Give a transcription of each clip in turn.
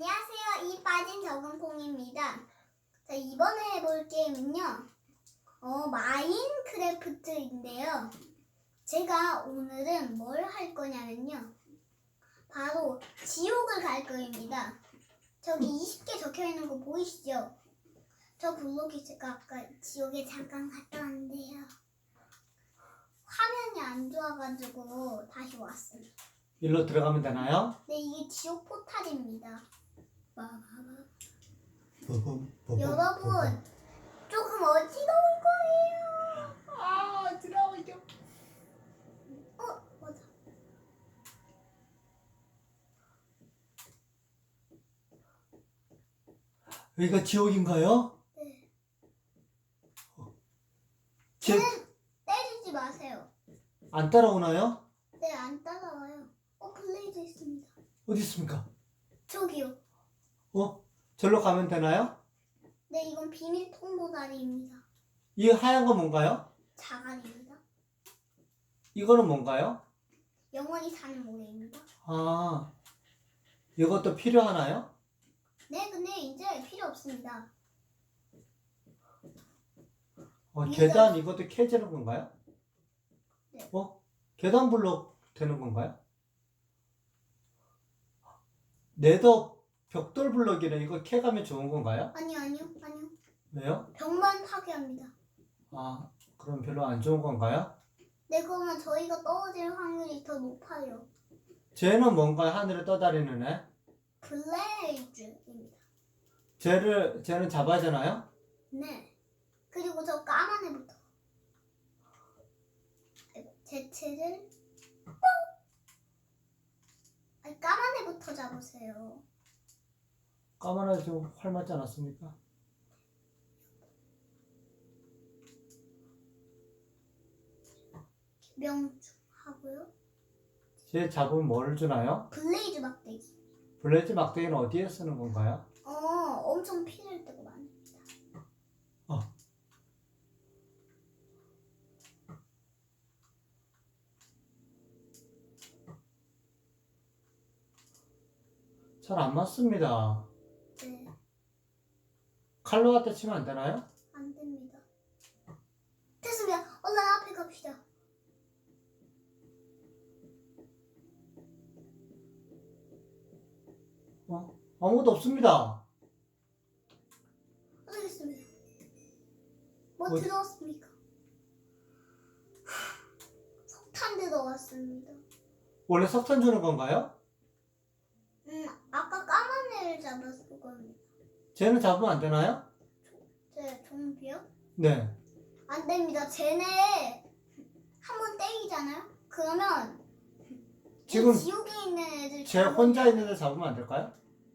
안녕하세요. 이 빠진 적응콩입니다. 자, 이번에 해볼 게임은요. 어, 마인크래프트인데요. 제가 오늘은 뭘 할 거냐면요. 바로 지옥을 갈 거입니다. 저기 20개 적혀 있는 거 보이시죠? 저 블록이 제가 아까 지옥에 잠깐 갔다 왔는데요. 화면이 안 좋아가지고 다시 왔습니다. 일로 들어가면 되나요? 네, 이게 지옥 포탈입니다. 버벅, 버벅, 여러분 조금 어지러울 거예요. 아, 들어오죠. 어 맞아. 여기가 지옥인가요? 네. 제, 때리지 마세요. 안 따라오나요? 네 안 따라와요. 어 블레이드 있습니다. 어디 있습니까? 저기요. 어? 절로 가면 되나요? 네 이건 비밀 통로 다리입니다. 이 하얀 거 뭔가요? 자갈입니다. 이거는 뭔가요? 영원히 사는 모래입니다. 아, 이것도 필요하나요? 네 근데 이제 필요 없습니다. 어, 이거- 계단 이것도 캐지는 건가요? 네. 어? 계단 블록 되는 건가요? 네더 벽돌 블록이네. 이거 캐가면 좋은 건가요? 아니요 아니요 아니요. 왜요? 벽만 파괴합니다. 아, 그럼 별로 안 좋은 건가요? 네 그러면 저희가 떨어질 확률이 더 높아요. 쟤는 뭔가 하늘에 떠다니는 애? 블레이즈입니다. 쟤를, 쟤는 잡아야 되나요? 네. 그리고 저 까만 애부터. 아이고, 뽕! 아니, 까만 애부터 잡으세요. 까만 애좀활 맞지 않았습니까? 명중 하고요. 쟤 잡으면 뭘 주나요? 블레이즈 막대기. 블레이즈 막대기는 어디에 쓰는 건가요? 어, 엄청 필요할 때가 많습니다. 잘안 맞습니다. 네, 칼로 갖다 치면 안 되나요? 안 됩니다. 됐습니다. 얼른 앞에 갑시다. 어? 아무것도 없습니다. 알겠습니다. 뭐 뭐- 들어왔습니까? 석탄 들어왔습니다. 원래 석탄 주는 건가요? 음, 아까 까만 애를 잡았을 겁니다. 쟤는 잡으면 안 되나요? 제 좀비요? 네. 안 됩니다. 쟤네 한번 때리잖아요? 그러면 지금 이 지옥에 있는 애들 쟤 잡으면 혼자 있는데 잡으면 안 될까요?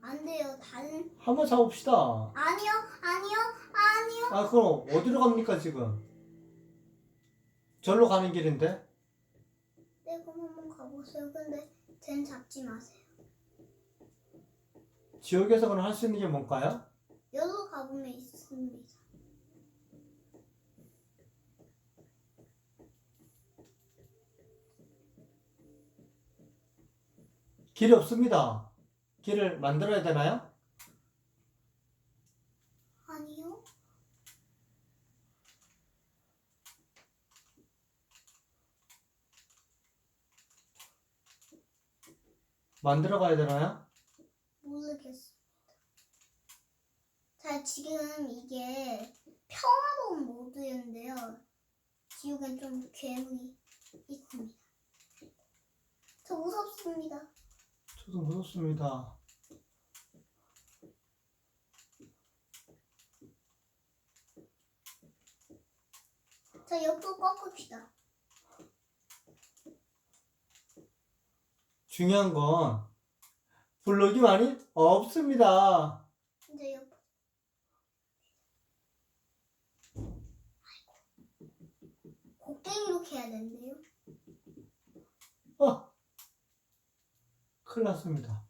안 돼요. 다른 한번 잡읍시다. 아니요, 아니요, 아니요. 아, 그럼 어디로 갑니까, 지금? 절로 가는 길인데? 네, 그럼 한번 가보세요. 근데 쟤는 잡지 마세요. 지옥에서 그럼 할 수 있는 게 뭔가요? 여기로 가보면 있습니다. 길이 없습니다. 길을 만들어야 되나요? 아니요. 만들어 가야 되나요? 모르겠습니다. 자, 지금 이게 평화로운 모드였는데요. 지옥엔 좀 괴물이 있습니다. 저 무섭습니다. 저도 무섭습니다. 자, 옆으로 꺾읍시다. 중요한 건 블록이 많이 없습니다. 이제 옆. 캐야 된대요. 어, 큰일 났습니다.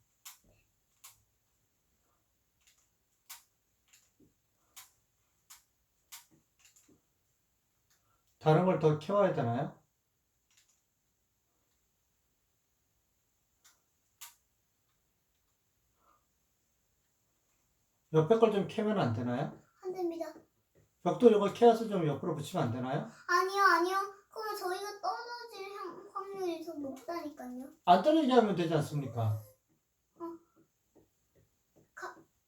다른 걸 더 키워야 되나요? 옆에 걸 좀 캐면 안 되나요? 안 됩니다. 벽돌 이걸 캐서 좀 옆으로 붙이면 안 되나요? 아니요, 아니요. 그러면 저희가 떨어질 향- 확률이 더 높다니까요. 안 떨어지게 하면 되지 않습니까?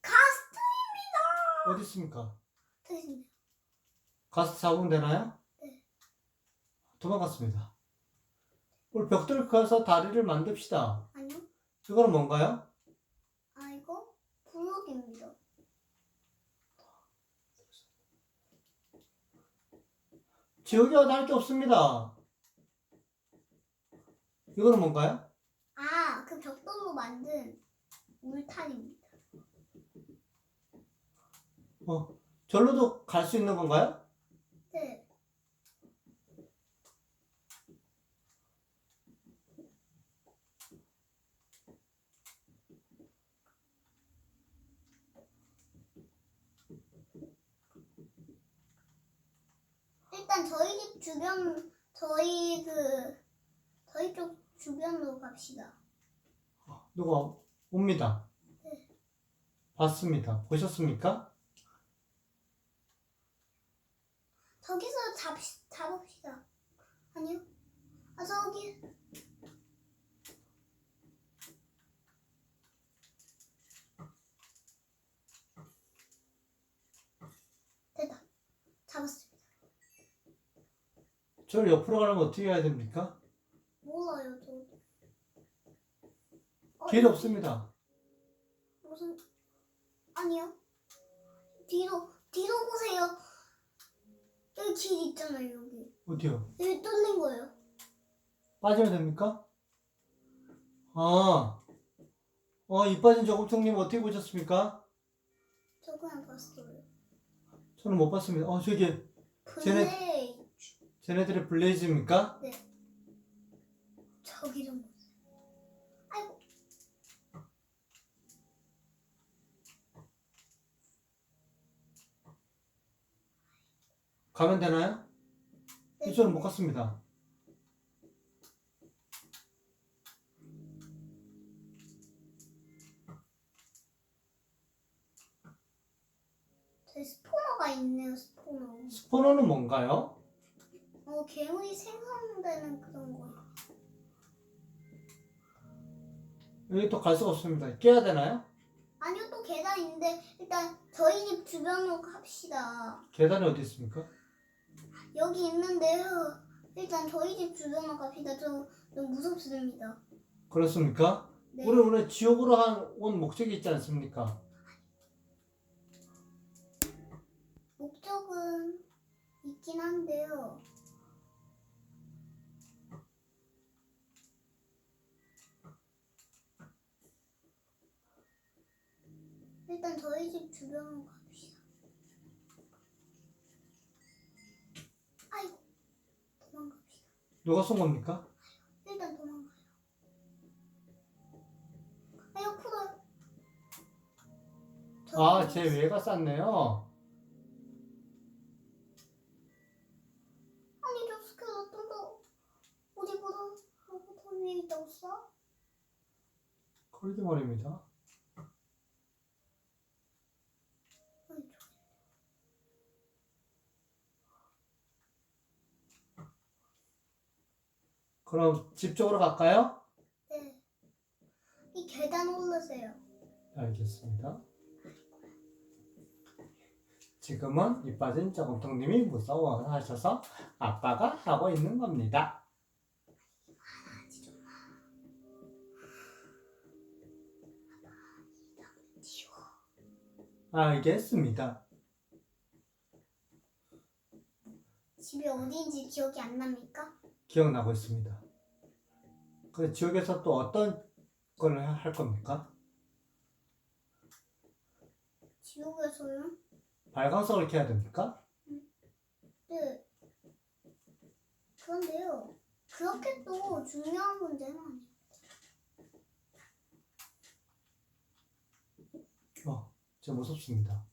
가스트 어디 있습니까? 가스 잡으면 되나요? 네. 도망갔습니다. 우리 벽돌 가서 다리를 만듭시다. 아니요. 이거는 뭔가요? 아 이거 블록입니다. 지옥이와 다를 게 없습니다. 이거는 뭔가요? 아, 그 벽돌로 만든 울타리입니다. 어, 절로도 갈 수 있는 건가요? 네. 일단 저희 집 주변 저희 그 저희 쪽 주변으로 갑시다. 누가 옵니다. 네. 봤습니다. 보셨습니까? 저기서 잡 잡읍시다. 아니요. 아 저기 됐다. 잡았습니다. 저를 옆으로 가려면 어떻게 해야 됩니까? 몰라요 저. 어, 길 여기 없습니다. 무슨 아니요. 뒤로 뒤로 보세요. 여기 길 있잖아요 여기. 어디요? 여기 뚫린 거예요. 빠지면 됩니까? 아, 어, 이 빠진 저금통님 어떻게 보셨습니까? 저 그냥 봤어요. 저는 못 봤습니다. 어, 저기, 쟤네- 근데 쟤네들의 블레이즈입니까? 저기 좀 보세요. 아이고. 가면 되나요? 네. 이쪽은 못 갔습니다. 제 스포너가 있네요 스포너. 스포너는 뭔가요? 어 괴물이 생성되는 그런 거. 여기 또 갈 수가 없습니다. 깨야 되나요? 아니요 또 계단 있는데 일단 저희 집 주변으로 갑시다. 계단이 어디 있습니까? 여기 있는데요. 일단 저희 집 주변으로 갑시다. 저 너무 무섭습니다. 그렇습니까? 네. 우리 오늘 지옥으로 한, 온 목적이 있지 않습니까? 목적은 있긴 한데요. 일단 저희 집 주변으로 갑시다. 아이고, 도망갑시다. 누가 쏜 겁니까? 일단 도망가요. 아, 옆으로. 아, 제 외가 쌌네요. 아니 저 스켈레톤도 어디보다 하고 더 위에 있다고 써? 그러게 말입니다. 그럼 집 쪽으로 갈까요? 네. 이 계단 오르세요. 알겠습니다. 지금은 이 빠진 저금통님이 무서워하셔서 아빠가 하고 있는 겁니다. 알겠습니다. 집이 어디인지 기억이 안 납니까? 기억나고 있습니다. 그 지옥에서 또 어떤 걸 할 겁니까? 지옥에서요? 발광석을 켜야 됩니까? 네. 그런데요. 그렇게 또 중요한 문제는 아니에요. 어, 저 무섭습니다.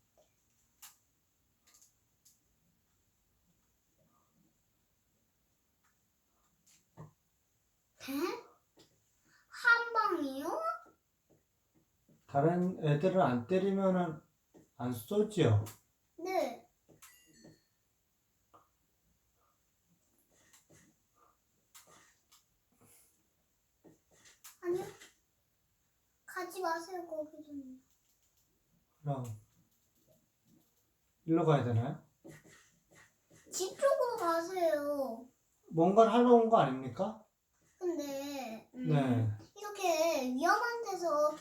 대? 한 방이요? 다른 애들을 안 때리면은 안 쏘지요? 네. 아니요. 가지 마세요, 거기 좀. 그럼 일로 가야 되나요? 집 쪽으로 가세요. 뭔가를 하러 온 거 아닙니까? 근데, 음, 네. 이렇게 위험한 데서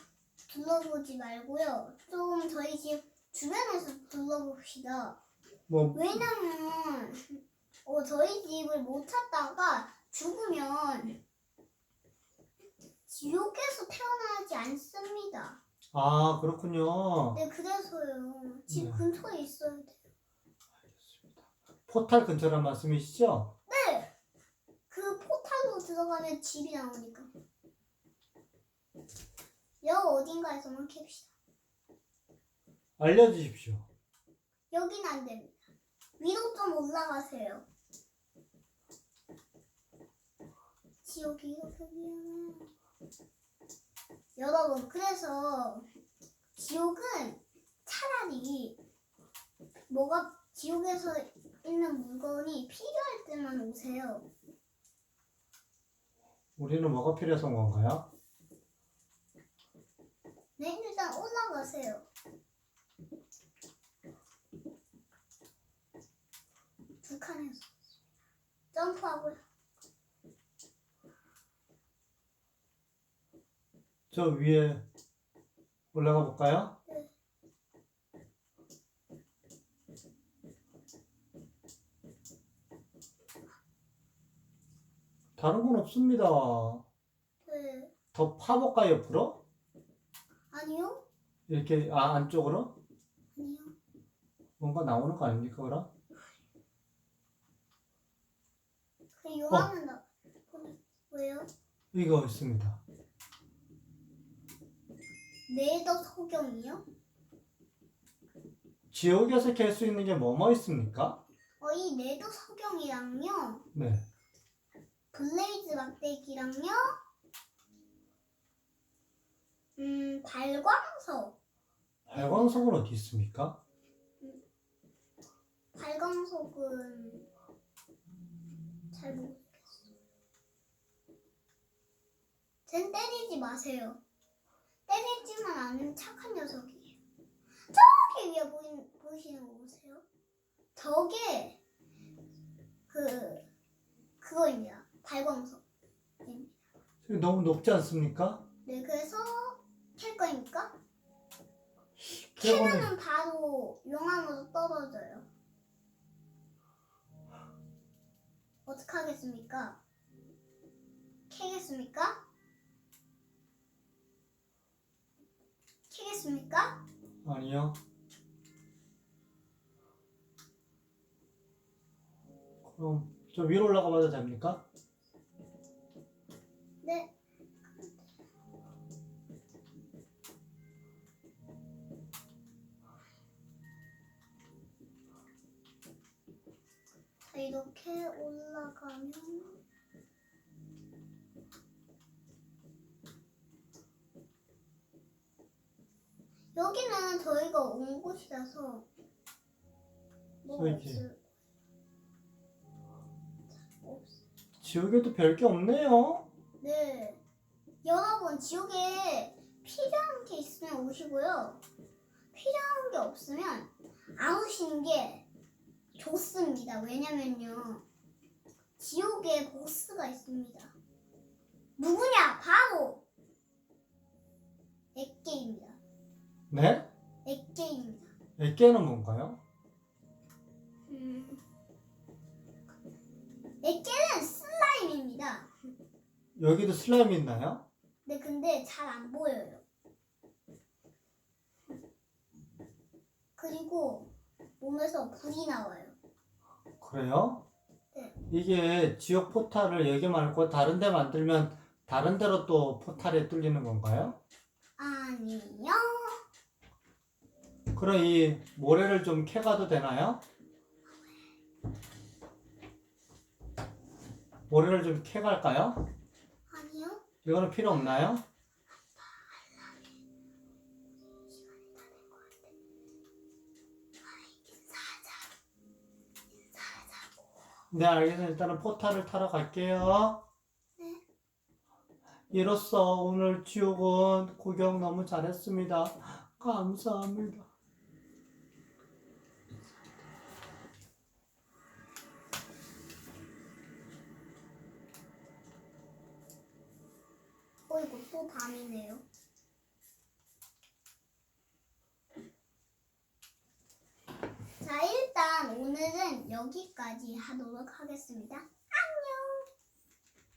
둘러보지 말고요. 좀 저희 집 주변에서 둘러봅시다. 뭐 왜냐면 어, 저희 집을 못 찾다가 죽으면 지옥에서 태어나지 않습니다. 아, 그렇군요. 네, 그래서요. 집 네. 근처에 있어야 돼요. 포탈 근처란 말씀이시죠? 네! 그 포탈로 들어가면 집이 나오니까. 여 어딘가에서만 캡시다. 알려주십시오. 여긴 안 됩니다. 위로 좀 올라가세요. 지옥이 이렇게 위험해. 여러분, 그래서 지옥은 차라리 뭐가 지옥에서 있는 물건이 필요할 때만 오세요. 우리는 뭐가 필요해서 온 건가요? 네, 일단 올라가세요. 두 칸에서 점프하고요. 저 위에 올라가 볼까요? 네. 다른 건 없습니다. 네. 더 파볼까요, 옆으로? 아니요? 이렇게 아, 안쪽으로? 아니요. 뭔가 나오는 거 아닙니까, 그럼? 그 요만한 나. 왜요? 이거 있습니다. 네더 소경이요? 지옥에서 캘수 있는 게 뭐뭐 있습니까? 어, 이 네더 소경이랑요. 네. 블레이즈 막대기랑요. 음, 발광석. 발광석은 어디 있습니까? 발광석은 잘 모르겠어요. 쟨 때리지 마세요. 때리지만 않은 착한 녀석이에요. 저기 위에 보이, 보이시는 거 보세요. 저게 그 그거입니다. 발광석. 저기 너무 높지 않습니까? 네, 그래서 캘 거니까 그러고는 캐면은 바로 용암으로 떨어져요. 어떻게 하겠습니까? 캐겠습니까? 캐겠습니까? 아니요. 그럼 저 위로 올라가 봐도 됩니까? 네. 이렇게 올라가면 여기는 저희가 온 곳이라서 뭐가 저기. 없을 없 지옥에도 별게 없네요. 네. 여러분, 지옥에 필요한 게 있으면 오시고요. 필요한 게 없으면 안 오시는 게 좋습니다. 왜냐면요. 지옥에 보스가 있습니다. 누구냐? 바로 액계입니다. 네? 액계입니다. 액계는 뭔가요? 음. 액계는 슬라임입니다. 여기도 슬라임이 있나요? 네, 근데 잘 안 보여요. 그리고 몸에서 불이 나와요. 그래요? 네. 이게 지옥 포탈을 여기 말고 다른 데 만들면 다른 데로 또 포탈에 뚫리는 건가요? 아니요. 그럼 이 모래를 좀 캐가도 되나요? 모래를 좀 캐갈까요? 아니요. 이거는 필요 없나요? 네, 알겠습니다. 일단은 포탈을 타러 갈게요. 네. 이로써 오늘 지옥은 구경 너무 잘했습니다. 감사합니다. 어이구 또 밤이네요. 자 일단 오늘은 여기까지 하도록 하겠습니다.